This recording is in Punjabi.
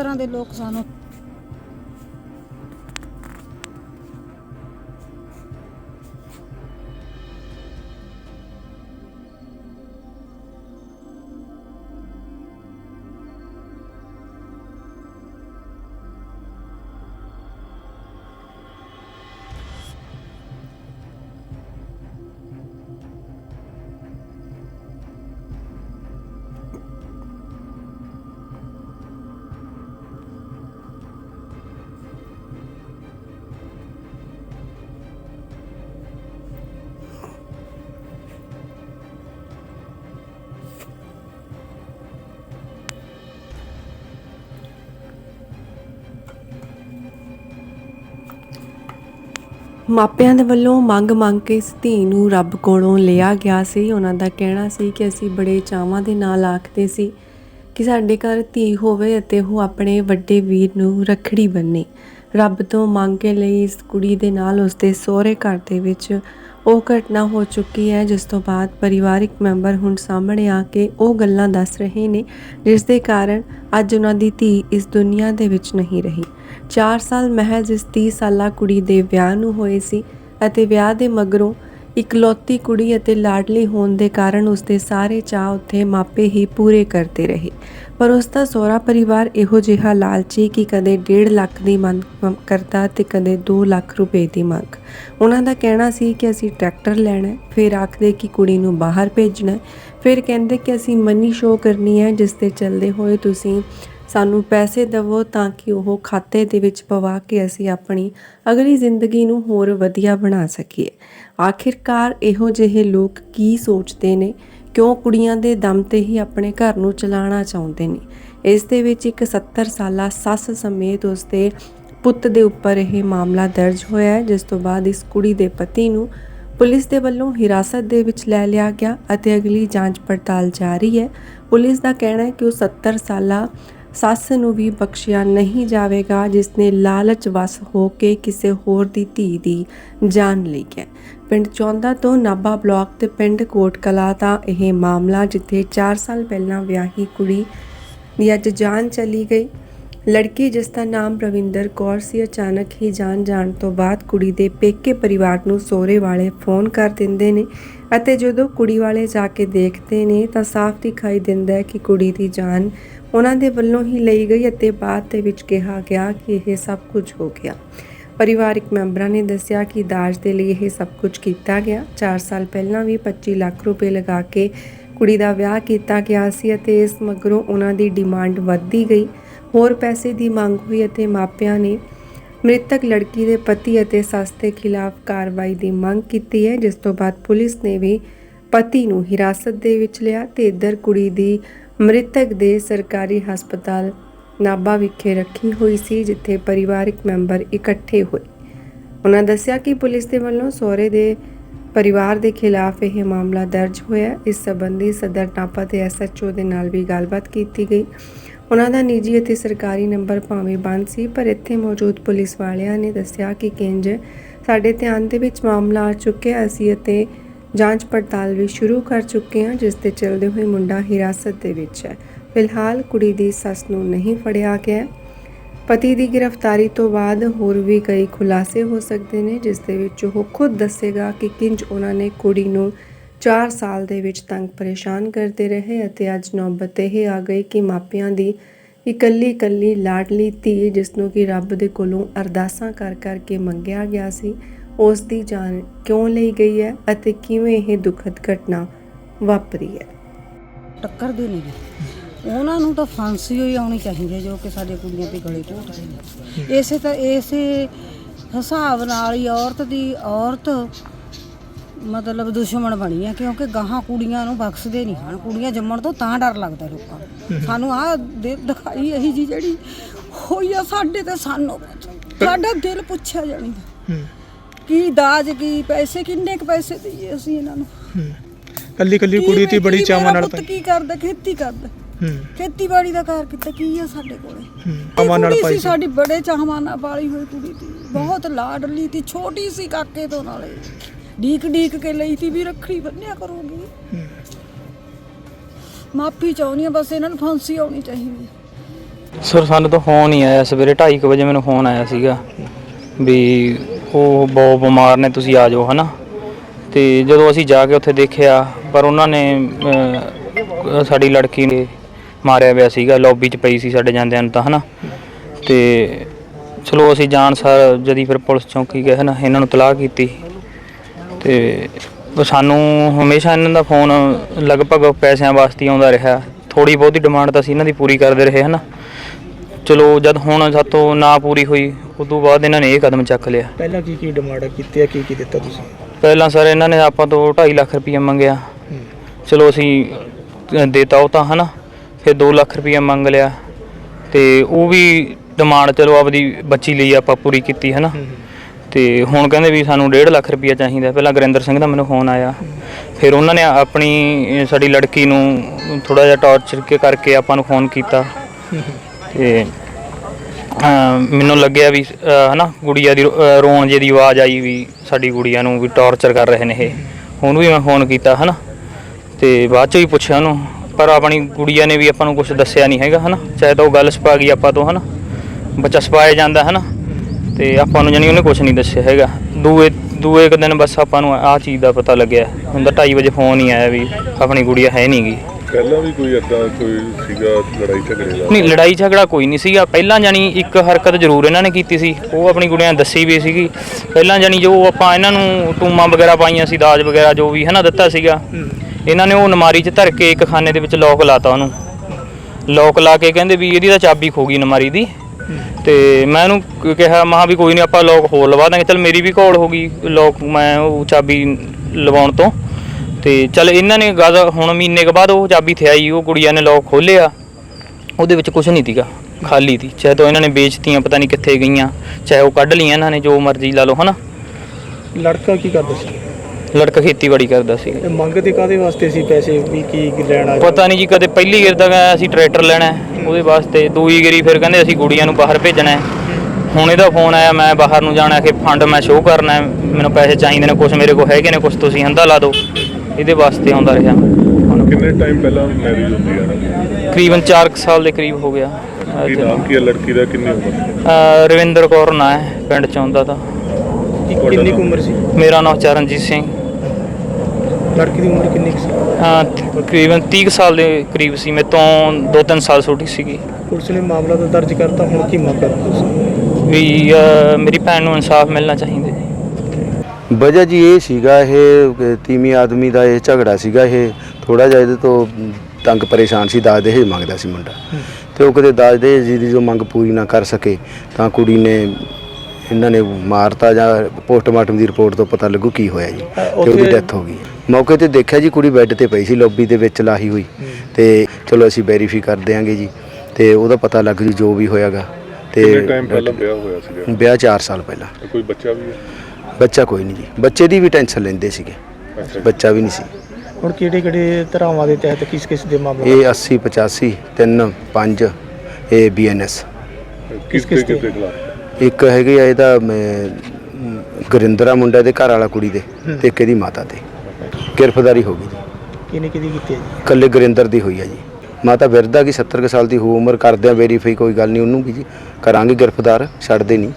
ਤਰ੍ਹਾਂ ਦੇ ਲੋਕ ਸਾਨੂੰ। ਮਾਪਿਆਂ ਦੇ ਵੱਲੋਂ ਮੰਗ ਮੰਗ ਕੇ ਇਸ ਧੀ ਨੂੰ ਰੱਬ ਕੋਲੋਂ ਲਿਆ ਗਿਆ ਸੀ। ਉਹਨਾਂ ਦਾ ਕਹਿਣਾ ਸੀ ਕਿ ਅਸੀਂ ਬੜੇ ਚਾਵਾਂ ਦੇ ਨਾਲ ਆਖਦੇ ਸੀ ਕਿ ਸਾਡੇ ਘਰ ਧੀ ਹੋਵੇ ਅਤੇ ਉਹ ਆਪਣੇ ਵੱਡੇ ਵੀਰ ਨੂੰ ਰੱਖੜੀ ਬੰਨੇ। ਰੱਬ ਤੋਂ ਮੰਗ ਕੇ ਲਈ ਇਸ ਕੁੜੀ ਦੇ ਨਾਲ ਉਸਦੇ ਸਹੁਰੇ ਘਰ ਦੇ ਵਿੱਚ ਉਹ ਘਟਨਾ ਹੋ ਚੁੱਕੀ ਹੈ, ਜਿਸ ਤੋਂ ਬਾਅਦ ਪਰਿਵਾਰਿਕ ਮੈਂਬਰ ਹੁਣ ਸਾਹਮਣੇ ਆ ਕੇ ਉਹ ਗੱਲਾਂ ਦੱਸ ਰਹੇ ਨੇ, ਜਿਸ ਦੇ ਕਾਰਨ ਅੱਜ ਉਹਨਾਂ ਦੀ ਧੀ ਇਸ ਦੁਨੀਆ ਦੇ ਵਿੱਚ ਨਹੀਂ ਰਹੀ। 4 ਸਾਲ ਮਹਿਜ਼ ਇਸ 30 ਸਾਲਾ ਕੁੜੀ ਦੇ ਵਿਆਹ ਨੂੰ ਹੋਏ ਸੀ ਅਤੇ ਵਿਆਹ ਦੇ ਮਗਰੋਂ ਇਕਲੌਤੀ ਕੁੜੀ ਅਤੇ ਲਾਡਲੀ ਹੋਣ ਦੇ ਕਾਰਨ ਉਸਦੇ ਸਾਰੇ ਚਾਅ ਉੱਥੇ ਮਾਪੇ ਹੀ ਪੂਰੇ ਕਰਦੇ ਰਹੇ। ਪਰ ਉਸ ਦਾ ਸਹੁਰਾ ਪਰਿਵਾਰ ਇਹੋ ਜਿਹਾ ਲਾਲਚੀ ਕਿ ਕਦੇ 1.5 ਲੱਖ ਦੀ ਮੰਗ ਕਰਦਾ ਤੇ ਕਦੇ 2 ਲੱਖ ਰੁਪਏ ਦੀ ਮੰਗ। ਉਹਨਾਂ ਦਾ ਕਹਿਣਾ ਸੀ ਕਿ ਅਸੀਂ ਟਰੈਕਟਰ ਲੈਣਾ, ਫਿਰ ਆਖਦੇ ਕਿ ਕੁੜੀ ਨੂੰ ਬਾਹਰ ਭੇਜਣਾ, ਫਿਰ ਕਹਿੰਦੇ ਕਿ ਅਸੀਂ ਮਨੀ ਸ਼ੋ ਕਰਨੀ ਹੈ, ਜਿਸ ਤੇ ਚੱਲਦੇ ਹੋਏ ਤੁਸੀਂ ਸਾਨੂੰ ਪੈਸੇ ਦੇਵੋ ਤਾਂ ਕਿ ਉਹ ਖਾਤੇ ਦੇ ਵਿੱਚ ਪਵਾ ਕੇ ਅਸੀਂ ਆਪਣੀ ਅਗਲੀ ਜ਼ਿੰਦਗੀ ਨੂੰ ਹੋਰ ਵਧੀਆ ਬਣਾ ਸਕੀਏ। ਆਖਿਰਕਾਰ ਇਹੋ ਜਿਹੇ ਲੋਕ ਕੀ ਸੋਚਦੇ ਨੇ? ਕਿਉਂ ਕੁੜੀਆਂ ਦੇ ਦਮ ਤੇ ਹੀ ਆਪਣੇ ਘਰ ਨੂੰ ਚਲਾਉਣਾ ਚਾਹੁੰਦੇ ਨੇ? ਇਸ ਦੇ ਵਿੱਚ ਇੱਕ 70 ਸਾਲਾ ਸੱਸ ਸਮੇਤ ਉਸਦੇ ਪੁੱਤ ਦੇ ਉੱਪਰ ਇਹ ਮਾਮਲਾ ਦਰਜ ਹੋਇਆ ਹੈ, ਜਿਸ ਤੋਂ ਬਾਅਦ ਇਸ ਕੁੜੀ ਦੇ ਪਤੀ ਨੂੰ ਪੁਲਿਸ ਦੇ ਵੱਲੋਂ ਹਿਰਾਸਤ ਦੇ ਵਿੱਚ ਲੈ ਲਿਆ ਗਿਆ ਅਤੇ ਅਗਲੀ ਜਾਂਚ ਪੜਤਾਲ ਜਾਰੀ ਹੈ। ਪੁਲਿਸ ਦਾ ਕਹਿਣਾ ਹੈ ਕਿ ਉਹ 70 ਸਾਲਾ ਸੱਸ ਨੂੰ ਵੀ ਬਖਸ਼ਿਆ ਨਹੀਂ ਜਾਵੇਗਾ ਜਿਸ ਨੇ ਲਾਲਚ ਵਸ ਹੋ ਕੇ ਕਿਸੇ ਹੋਰ ਦੀ ਧੀ ਦੀ ਜਾਨ ਲਈ ਹੈ। ਪਿੰਡ ਚੌਂਦਾ ਤੋਂ ਨਾਭਾ ਬਲਾਕ ਤੇ ਪਿੰਡ ਕੋਟਕਲਾ ਦਾ ਇਹ ਮਾਮਲਾ ਜਿੱਥੇ 4 ਸਾਲ ਪਹਿਲਾਂ ਵਿਆਹੀ ਕੁੜੀ ਦੀ ਅੱਜ ਜਾਨ ਚਲੀ ਗਈ। ਲੜਕੀ, ਜਿਸ ਦਾ ਨਾਮ ਰਵਿੰਦਰ ਕੌਰ ਸੀ, ਅਚਾਨਕ ਹੀ ਜਾਣ ਜਾਣ ਤੋਂ ਬਾਅਦ ਕੁੜੀ ਦੇ ਪੇਕੇ ਪਰਿਵਾਰ ਨੂੰ ਸੋਹਰੇ ਵਾਲੇ ਫੋਨ ਕਰ ਦਿੰਦੇ ਨੇ ਅਤੇ ਜਦੋਂ ਕੁੜੀ ਵਾਲੇ ਜਾ ਕੇ ਦੇਖਦੇ ਨੇ ਤਾਂ ਸਾਫ਼ ਦਿਖਾਈ ਦਿੰਦਾ ਹੈ ਕਿ ਕੁੜੀ ਦੀ ਜਾਨ ਉਹਨਾਂ ਦੇ ਵੱਲੋਂ ਹੀ ਲਈ ਗਈ ਅਤੇ ਬਾਅਦ ਦੇ ਵਿੱਚ ਕਿਹਾ ਗਿਆ ਕਿ ਇਹ ਸਭ ਕੁਝ ਹੋ ਗਿਆ। ਪਰਿਵਾਰਿਕ ਮੈਂਬਰਾਂ ਨੇ ਦੱਸਿਆ ਕਿ ਦਾਜ ਦੇ ਲਈ ਇਹ ਸਭ ਕੁਝ ਕੀਤਾ ਗਿਆ। 4 ਸਾਲ ਪਹਿਲਾਂ ਵੀ 25 ਲੱਖ ਰੁਪਏ ਲਗਾ ਕੇ ਕੁੜੀ ਦਾ ਵਿਆਹ ਕੀਤਾ ਗਿਆ ਸੀ ਅਤੇ ਇਸ ਮਗਰੋਂ ਉਹਨਾਂ ਦੀ ਡਿਮਾਂਡ ਵੱਧਦੀ ਗਈ। ਹੋਰ ਪੈਸੇ ਦੀ ਮੰਗ ਹੋਈ ਅਤੇ ਮਾਪਿਆਂ ਨੇ ਮ੍ਰਿਤਕ ਲੜਕੀ ਦੇ ਪਤੀ ਅਤੇ ਸੱਸ ਦੇ ਖਿਲਾਫ ਕਾਰਵਾਈ ਦੀ ਮੰਗ ਕੀਤੀ ਹੈ, ਜਿਸ ਤੋਂ ਬਾਅਦ ਪੁਲਿਸ ਨੇ ਵੀ ਪਤੀ ਨੂੰ ਹਿਰਾਸਤ ਦੇ ਵਿੱਚ ਲਿਆ ਤੇ ਇੱਧਰ ਕੁੜੀ ਦੀ ਮ੍ਰਿਤਕ ਦੇ ਸਰਕਾਰੀ ਹਸਪਤਾਲ ਨਾਭਾ ਵਿਖੇ ਰੱਖੀ ਹੋਈ ਸੀ, ਜਿੱਥੇ ਪਰਿਵਾਰਕ ਮੈਂਬਰ ਇਕੱਠੇ ਹੋਏ। ਉਹਨਾਂ ਦੱਸਿਆ ਕਿ ਪੁਲਿਸ ਦੇ ਵੱਲੋਂ ਸਹੁਰੇ ਦੇ ਪਰਿਵਾਰ ਦੇ ਖਿਲਾਫ ਇਹ ਮਾਮਲਾ ਦਰਜ ਹੋਇਆ। ਇਸ ਸੰਬੰਧੀ ਸਦਰ ਨਾਪਾ ਤੇ ਐਸਐਚਓ ਦੇ ਨਾਲ ਵੀ ਗੱਲਬਾਤ ਕੀਤੀ ਗਈ। ਉਹਨਾਂ ਦਾ ਨਿੱਜੀ ਅਤੇ ਸਰਕਾਰੀ ਨੰਬਰ ਭਾਵੇਂ ਬੰਦ ਸੀ, ਪਰ ਇੱਥੇ ਮੌਜੂਦ ਪੁਲਿਸ ਵਾਲਿਆਂ ਨੇ ਦੱਸਿਆ ਕਿ ਕਿੰਜ ਸਾਡੇ ਧਿਆਨ ਦੇ ਵਿੱਚ ਮਾਮਲਾ ਆ ਚੁੱਕਿਆ ਅਸੀਂ ਅਤੇ ਜਾਂਚ ਪੜਤਾਲ ਵੀ ਸ਼ੁਰੂ ਕਰ ਚੁੱਕੇ ਹਾਂ, ਜਿਸ ਤੇ ਚੱਲਦੇ ਹੋਏ ਮੁੰਡਾ ਹਿਰਾਸਤ ਦੇ ਵਿੱਚ ਹੈ। ਫਿਲਹਾਲ ਕੁੜੀ ਦੀ ਸੱਸ ਨੂੰ ਨਹੀਂ ਫੜਿਆ ਗਿਆ ਪਤੀ ਦੀ ਗ੍ਰਿਫਤਾਰੀ ਤੋਂ ਬਾਅਦ ਹੋਰ ਵੀ ਕਈ ਖੁਲਾਸੇ ਹੋ ਸਕਦੇ ਨੇ, ਜਿਸ ਦੇ ਵਿੱਚ ਉਹ ਖੁਦ ਦੱਸੇਗਾ ਕਿ ਕਿੰਜ ਉਹਨਾਂ ਨੇ ਕੁੜੀ ਨੂੰ 4 ਸਾਲ ਦੇ ਵਿੱਚ ਤੰਗ ਪਰੇਸ਼ਾਨ ਕਰਦੇ ਰਹੇ ਅਤੇ ਅੱਜ ਨੌਬਤ ਇਹ ਆ ਗਈ ਕਿ ਮਾਪਿਆਂ ਦੀ ਇਕੱਲੀ ਇਕੱਲੀ ਲਾਡਲੀ ਧੀ ਜਿਸ ਨੂੰ ਕਿ ਰੱਬ ਦੇ ਕੋਲੋਂ ਅਰਦਾਸਾਂ ਕਰ ਕਰਕੇ ਮੰਗਿਆ ਗਿਆ ਸੀ ਉਸ ਦੀ ਜਾਨ ਕਿਉਂ ਲਈ ਗਈ ਹੈ ਅਤੇ ਕਿਵੇਂ ਇਹ ਦੁਖਦ ਘਟਨਾ ਵਾਪਰੀ ਹੈ? ਟੱਕਰ ਦੇ ਨਹੀਂ ਉਹਨਾਂ ਨੂੰ ਤਾਂ ਫਾਂਸੀ ਹੋਈ ਆਉਣੀ ਚਾਹੀਦੀ ਹੈ ਜੋ ਕਿ ਸਾਡੇ ਕੁੜੀਆਂ ਤੇ ਗਲੇ ਘੋਟ ਰਹੇ ਨੇ ਇਸੇ ਤਾਂ ਇਸੇ ਹਿਸਾਬ ਨਾਲ ਹੀ ਔਰਤ ਦੀ ਔਰਤ ਮਤਲਬ ਦੁਸ਼ਮਣ ਬਣੀ ਹੈ ਕਿਉਂਕਿ ਗਾਹਾਂ ਕੁੜੀਆਂ ਨੂੰ ਬਖਸ਼ਦੇ ਨਹੀਂ ਹਨ। ਕੁੜੀਆਂ ਜੰਮਣ ਤੋਂ ਤਾਂ ਡਰ ਲੱਗਦਾ ਲੋਕਾਂ ਨੂੰ। ਸਾਨੂੰ ਦੇ ਦਿਖਾਈ ਇਹੀ ਜੀ ਜਿਹੜੀ ਹੋਈ ਆ ਸਾਡੇ ਤੇ ਸਾਨੂੰ। ਸਾਡਾ ਦਿਲ ਪੁੱਛਿਆ ਜਾਣੀ ਕੀ ਦਾਜ ਕੀ ਪੈਸੇ ਕਿੰਨੇ ਕ ਪੈਸੇ ਦਈਏ ਅਸੀਂ ਇਹਨਾਂ ਨੂੰ? ਕੱਲੀ ਕੱਲੀ ਕੁੜੀ ਤੀ ਬੜੀ ਚਾਵਾਂ ਨਾਲ ਪੁੱਤ ਕੀ ਕਰਦਾ? ਖੇਤੀ ਕਰਦਾ। ਖੇਤੀਬਾੜੀ ਦਾ ਕਾਰ ਕੀਤਾ ਕੀ ਆ ਸਾਡੇ ਕੋਲੇ? ਚਾਵਾਂ ਨਾਲ ਪਾਈ ਸਾਡੀ ਬੜੇ ਨਾਲ ਪਾਲੀ ਹੋਈ ਕੁੜੀ ਸੀ ਬਹੁਤ ਲਾਡਲੀ ਸੀ ਛੋਟੀ ਸੀ ਕਾਕੇ ਤੋਂ ਨਾਲੇ। ਡੀਕ ਡੀਕ ਕੇ ਲਈ ਸੀ ਵੀ ਰੱਖੜੀ ਬੰਨਿਆ ਕਰੂਗੀ। ਮਾਫੀ ਚਾਹੁੰਦੀ ਆ ਬਸ ਇਹਨਾਂ ਨੂੰ ਫਾਂਸੀ ਆਉਣੀ ਚਾਹੀਦੀ ਸਰ ਸਾਨੂੰ ਤਾਂ ਫੋਨ ਹੀ ਆਇਆ ਸਵੇਰੇ 2:30 ਵਜੇ ਮੈਨੂੰ ਫੋਨ ਆਇਆ ਸੀਗਾ ਵੀ ਉਹ ਬਹੁਤ ਬਿਮਾਰ ਨੇ ਤੁਸੀਂ ਆ ਜਾਓ ਹਨਾ? ਤੇ ਜਦੋਂ ਅਸੀਂ ਜਾ ਕੇ ਉੱਥੇ ਦੇਖਿਆ ਪਰ ਉਹਨਾਂ ਨੇ ਅਹ, ਸਾਡੀ ਲੜਕੀ ਨੇ ਮਾਰਿਆ ਹੋਇਆ ਸੀਗਾ ਲੌਬੀ 'ਚ ਪਈ ਸੀ ਸਾਡੇ ਜਾਂਦਿਆਂ ਨੂੰ ਤਾਂ ਹਨਾ? ਤੇ ਚਲੋ ਅਸੀਂ ਜਾਣ ਸਰ ਜਦੀ ਫਿਰ ਪੁਲਿਸ ਚੌਂਕੀ ਗਏ ਹਨਾ? ਇਹਨਾਂ ਨੂੰ ਤਲਾਹ ਕੀਤੀ। ਤੇ ਸਾਨੂੰ ਹਮੇਸ਼ਾ ਇਹਨਾਂ ਦਾ ਫੋਨ ਲਗਭਗ ਪੈਸਿਆਂ ਵਾਸਤੇ ਆਉਂਦਾ ਰਿਹਾ। ਥੋੜੀ ਬਹੁਤੀ ਡਿਮਾਂਡ ਤਾਂ ਅਸੀਂ ਇਹਨਾਂ ਦੀ ਪੂਰੀ ਕਰਦੇ ਰਹੇ ਹਨਾ। ਚਲੋ ਜਦ ਹੁਣ ਸਾਤੋਂ ਨਾ ਪੂਰੀ ਹੋਈ ਉਦੋਂ ਬਾਅਦ ਇਹਨਾਂ ਨੇ ਇਹ ਕਦਮ ਚੱਕ ਲਿਆ। ਪਹਿਲਾਂ ਕੀ ਕੀ ਡਿਮਾਂਡ ਕੀਤੀ ਆ ਕੀ ਕੀ ਦਿੱਤਾ ਤੁਸੀਂ? ਪਹਿਲਾਂ ਸਰ ਇਹਨਾਂ ਨੇ ਆਪਾਂ ਤੋਂ 2.5 ਲੱਖ ਰੁਪਏ ਮੰਗਿਆ। ਚਲੋ ਅਸੀਂ ਦੇਤਾ ਉਹ ਤਾਂ ਹਨਾ। ਫਿਰ 2 ਲੱਖ ਰੁਪਏ ਮੰਗ ਲਿਆ। ਤੇ ਉਹ ਵੀ ਡਿਮਾਂਡ ਚਲੋ ਆਪਦੀ ਬੱਚੀ ਲਈ ਆਪਾਂ ਪੂਰੀ ਕੀਤੀ ਹਨਾ। ਤੇ ਹੁਣ ਕਹਿੰਦੇ ਵੀ ਸਾਨੂੰ 1.5 ਲੱਖ ਰੁਪਏ ਚਾਹੀਦਾ। ਪਹਿਲਾਂ ਗੁਰਿੰਦਰ ਸਿੰਘ ਦਾ ਮੈਨੂੰ ਫੋਨ ਆਇਆ। ਫਿਰ ਉਹਨਾਂ ਨੇ ਆਪਣੀ ਸਾਡੀ ਲੜਕੀ ਨੂੰ ਥੋੜਾ ਜਿਹਾ ਟੌਰਚਰ ਕੇ ਕਰਕੇ ਆਪਾਂ ਨੂੰ ਫੋਨ ਕੀਤਾ। ਤੇ ਮੈਨੂੰ ਲੱਗਿਆ ਵੀ ਅਹ, ਹਨਾ ਗੁੜੀਆ ਦੀ ਰੋ- ਰੋਣ ਜੇ ਦੀ ਆਵਾਜ਼ ਆਈ ਵੀ ਸਾਡੀ ਗੁੜੀਆ ਨੂੰ ਵੀ ਟੌਰਚਰ ਕਰ ਰਹੇ ਨੇ ਇਹ। ਉਹਨੂੰ ਵੀ ਮੈਂ ਫੋਨ ਕੀਤਾ ਹਨਾ। ਤੇ ਬਾਅਦ ਚ ਵੀ ਪੁੱਛਿਆ ਉਹਨੂੰ ਪਰ ਆਪਣੀ ਗੁੜੀਆ ਨੇ ਵੀ ਆਪਾਂ ਨੂੰ ਕੁਝ ਦੱਸਿਆ ਨਹੀਂ ਹੈਗਾ ਹਨਾ। ਚਾਹੇ ਤਾਂ ਉਹ ਗੱਲ ਛਪਾ ਗਈ ਆਪਾਂ ਤੋਂ ਹਨਾ। ਬੱਚਾ ਛਪਾਇਆ ਜਾਂਦਾ ਹਨਾ। ਤੇ ਆਪਾਂ ਨੂੰ ਜਾਨੀ ਉਹਨੇ ਕੁਝ ਨਹੀਂ ਦੱਸਿਆ ਹੈਗਾ। ਦੂਏ ਦੂਏ ਕੁ ਦਿਨ ਬਸ ਆਪਾਂ ਨੂੰ ਆਹ ਚੀਜ਼ ਦਾ ਪਤਾ ਲੱਗਿਆ। ਹੁਣ ਤਾਂ 2:30 ਵਜੇ ਫੋਨ ਹੀ ਆਇਆ ਵੀ ਆਪਣੀ ਗੁੜੀਆ ਹੈ ਨਹੀਂਗੀ ਪਹਿਲਾਂ ਵੀ ਕੋਈ ਏਦਾਂ ਕੋਈ ਸੀਗਾ ਲੜਾਈ ਝਗੜੇ ਦਾ? ਨਹੀਂ ਲੜਾਈ ਝਗੜਾ ਕੋਈ ਨਹੀਂ ਸੀਗਾ। ਪਹਿਲਾਂ ਜਾਨੀ ਇੱਕ ਹਰਕਤ ਜ਼ਰੂਰ ਇਹਨਾਂ ਨੇ ਕੀਤੀ ਸੀ। ਉਹ ਆਪਣੀ ਗੁੜੀਆਂ ਨੇ ਦੱਸੀ ਵੀ ਸੀਗੀ। ਪਹਿਲਾਂ ਜਾਨੀ ਜੋ ਆਪਾਂ ਇਹਨਾਂ ਨੂੰ ਟੂਮਾਂ ਵਗੈਰਾ ਪਾਈਆਂ ਸੀ ਦਾਜ ਵਗੈਰਾ ਜੋ ਵੀ ਹਨਾ ਦਿੱਤਾ ਸੀਗਾ। ਇਹਨਾਂ ਨੇ ਉਹ ਨਮਾਰੀ 'ਚ ਧਰ ਕੇ ਇੱਕ ਖਾਨੇ ਦੇ ਵਿੱਚ ਲੋਕ ਲਾਤਾ ਉਹਨੂੰ। ਲੋਕ ਲਾ ਕੇ ਕਹਿੰਦੇ ਵੀ ਇਹਦੀ ਤਾਂ ਚਾਬੀ ਖੋ ਗਈ ਨਮਾਰੀ ਦੀ। ਤੇ ਮੈਂ ਉਹਨੂੰ ਕਿਹਾ ਮਹਾ ਵੀ ਕੋਈ ਨਹੀਂ ਆਪਾਂ ਲੋਕ ਹੋਰ ਲਵਾ ਦਾਂਗੇ। ਚਲ ਮੇਰੀ ਵੀ ਘੋੜ ਹੋ ਗਈ ਲੋਕ ਮੈਂ ਉਹ ਚਾਬੀ ਲਵਾਉਣ ਤੋਂ। ਤੇ ਚਲ ਇਹਨਾਂ ਨੇ ਗੱਲ ਹੁਣ ਮਹੀਨੇ ਕੁ ਬਾਅਦ ਉਹ ਚਾਬੀ ਥਿਆਈ ਉਹ ਕੁੜੀਆਂ ਨੇ ਲੋਕ ਖੋਲਿਆ ਉਹਦੇ ਵਿੱਚ ਕੁਝ ਨਹੀਂ ਸੀਗਾ, ਖਾਲੀ ਸੀ। ਚਾਹੇ ਤਾਂ ਇਹਨਾਂ ਨੇ ਵੇਚਤੀਆਂ, ਪਤਾ ਨਹੀਂ ਕਿੱਥੇ ਗਈਆਂ, ਚਾਹੇ ਉਹ ਕੱਢ ਲਈਆਂ ਇਹਨਾਂ ਨੇ, ਜੋ ਮਰਜ਼ੀ ਲਾ ਲਓ, ਹਨਾ। ਲੜਕਾ ਕੀ ਕਰਦਾ ਸੀ? ਲੜਕਾ ਖੇਤੀਬਾੜੀ ਕਰਦਾ ਸੀ। ਇਹ ਮੰਗਦੇ ਕਾਦੇ ਵਾਸਤੇ ਸੀ ਪੈਸੇ ਵੀ ਕੀ ਲੈਣਾ ਪਤਾ ਨਹੀਂ ਜੀ ਕਦੇ ਪਹਿਲੀ ਗੇਰ ਦਾ ਗਿਆ ਅਸੀਂ ਟਰੈਕਟਰ ਲੈਣਾ ਹੈ, ਉਹਦੇ ਵਾਸਤੇ। ਦੂਈ ਗੇਰੀ ਫਿਰ ਕਹਿੰਦੇ ਅਸੀਂ ਗੁੜੀਆਂ ਨੂੰ ਬਾਹਰ ਭੇਜਣਾ ਹੈ। ਹੁਣ ਇਹਦਾ ਫੋਨ ਆਇਆ ਮੈਂ ਬਾਹਰ ਨੂੰ ਜਾਣਾ ਕਿ ਫੰਡ ਮੈਂ ਸ਼ੋਅ ਕਰਨਾ ਹੈ ਮੈਨੂੰ ਪੈਸੇ ਚਾਹੀਦੇ ਨੇ ਕੁਝ ਮੇਰੇ ਕੋਲ ਹੈਗੇ ਨੇ ਕੁਝ ਤੁਸੀਂ ਹੰਦਾ ਲਾ ਦਿਓ। ਇਹਦੇ ਵਾਸਤੇ ਆਉਂਦਾ ਰਿਹਾ। ਹੁਣ ਕਿੰਨੇ ਟਾਈਮ ਪਹਿਲਾਂ ਮੈਰਿਜ ਹੁੰਦੀ ਆ? ਤਕਰੀਬਨ 4 ਸਾਲ ਦੇ ਕਰੀਬ ਹੋ ਗਿਆ। ਕੀ ਨਾਮ ਕੀ ਹੈ ਲੜਕੀ ਦਾ ਕਿੰਨੀ ਉਮਰ? ਰਵਿੰਦਰ ਕੌਰ ਨਾਂ ਹੈ ਪਿੰਡ ਚ ਆਉਂਦਾ ਤਾਂ। ਕੀ- ਕਿੰਨੀ ਉਮਰ ਸੀ? ਮੇਰਾ ਨਾਮ ਚਰਨਜੀਤ ਸਿੰਘ। ਲੜਕੀ ਦੀ ਉਮਰ ਕਿੰਨੀ ਕੁ ਸੀ? ਅਹ ਤਕਰੀਬਨ 30 ਕੁ ਸਾਲ ਦੇ ਕਰੀਬ ਸੀ। ਮੇਰੇ ਤੋਂ 2-3 ਸਾਲ ਛੋਟੀ ਸੀਗੀ। ਪੁਲਿਸ ਨੇ ਮਾਮਲਾ ਤਾਂ ਦਰਜ ਕਰਤਾ ਹੁਣ ਕੀ ਮੰਗ ਕਰਦੇ ਤੁਸੀਂ? ਵੀ ਅਹ ਮੇਰੀ ਭੈਣ ਨੂੰ ਇਨਸਾਫ ਮਿਲਣਾ ਚਾਹੀਦਾ ਜੀ। ਵਜ੍ਹਾ ਜੀ ਇਹ ਸੀਗਾ ਇਹ ਤੀਵੀਂ ਆਦਮੀ ਦਾ ਇਹ ਝਗੜਾ ਸੀਗਾ ਇਹ। ਥੋੜਾ ਜਿਹਾ ਇਹਦੇ ਤੋਂ ਤੰਗ ਪਰੇਸ਼ਾਨ ਸੀ ਦਾਜ ਦਹੇਜ ਮੰਗਦਾ ਸੀ ਮੁੰਡਾ। ਤੇ ਉਹ ਕਦੇ ਦਾਜ ਦਹੇਜ ਦੀ ਜੋ ਮੰਗ ਪੂਰੀ ਨਾ ਕਰ ਸਕੇ ਤਾਂ ਕੁੜੀ ਨੇ ਇਹਨਾਂ ਨੇ ਮਾਰਤਾ ਜਾਂ ਪੋਸਟਮਾਰਟਮ ਦੀ ਰਿਪੋਰਟ ਤੋਂ ਪਤਾ ਲੱਗੂ ਕੀ ਹੋਇਆ ਜੀ ਤੇ ਉਹਦੀ ਉੱਥੇ- ਡੈਥ ਹੋ ਗਈ ਮੌਕੇ ਤੇ ਦੇਖਿਆ ਜੀ ਕੁੜੀ ਬੈੱਡ ਤੇ ਪਈ ਸੀ ਲੌਬੀ ਦੇ ਵਿੱਚ ਲਾਹੀ ਹੋਈ। ਤੇ ਚਲੋ ਅਸੀਂ ਵੈਰੀਫਾਈ ਕਰ ਦਿਆਂਗੇ ਜੀ। ਤੇ ਉਹਦਾ ਪਤਾ ਲੱਗ ਜੂ ਜੋ ਵੀ ਹੋਇਆਗਾ। ਤੇ ਕਿੰਨੇ ਟਾਈਮ ਪਹਿਲਾਂ ਵਿਆਹ ਹੋਇਆ ਸੀਗਾ? ਵਿਆਹ 4 ਸਾਲ ਪਹਿਲਾਂ। ਕੋਈ ਬੱਚਾ ਵੀ ਹੈ? ਬੱਚਾ ਕੋਈ ਨਹੀਂ ਜੀ। ਬੱਚੇ ਦੀ ਵੀ ਟੈਨਸ਼ਨ ਲੈਂਦੇ ਸੀਗੇ। ਬੱਚਾ ਵੀ ਨਹੀਂ ਸੀ। ਹੁਣ ਕਿਹੜੇ ਕਿਹੜੇ ਧਰਾਵਾਂ ਦੇ ਤਹਿਤ ਕਿਸ ਕਿਸ ਦੇ ਮਾਮਲੇ ਇਹ 80 85 3 5 ਇਹ ਬੀਐਨਐਸ ਕਿਸ ਕਿਸ? ਦੇ ਖਿਲਾਫ? ਇੱਕ ਹੈਗੇ ਆ ਇਹਦਾ ਗੁਰਿੰਦਰਾ ਮੁੰਡਾ ਦੇ ਘਰ ਵਾਲਾ ਕੁੜੀ ਦੇ ਤੇ ਇੱਕ ਇਹਦੀ ਮਾਤਾ ਤੇ। ਕਿਰਫਦਾਰੀ ਹੋ ਗਈ ਜੀ। ਕਿਹਨੇ ਕਿਹਦੀ ਕੀਤੀ ਹੈ ਜੀ? ਇਕੱਲੇ ਗੁਰਿੰਦਰ ਦੀ ਹੋਈ ਆ ਜੀ। ਮਾਤਾ ਵਿਰਦਾ ਕੀ 70 ਕੁ ਸਾਲ ਦੀ ਹੋ ਉਮਰ ਕਰਦੇ ਆ ਵੈਰੀਫਾਈ ਕੋਈ ਗੱਲ ਨਹੀਂ ਉਹਨੂੰ ਵੀ ਜੀ। ਕਰਾਂਗੇ ਗ੍ਰਿਫਤਾਰ ਛੱਡਦੇ ਨਹੀਂ।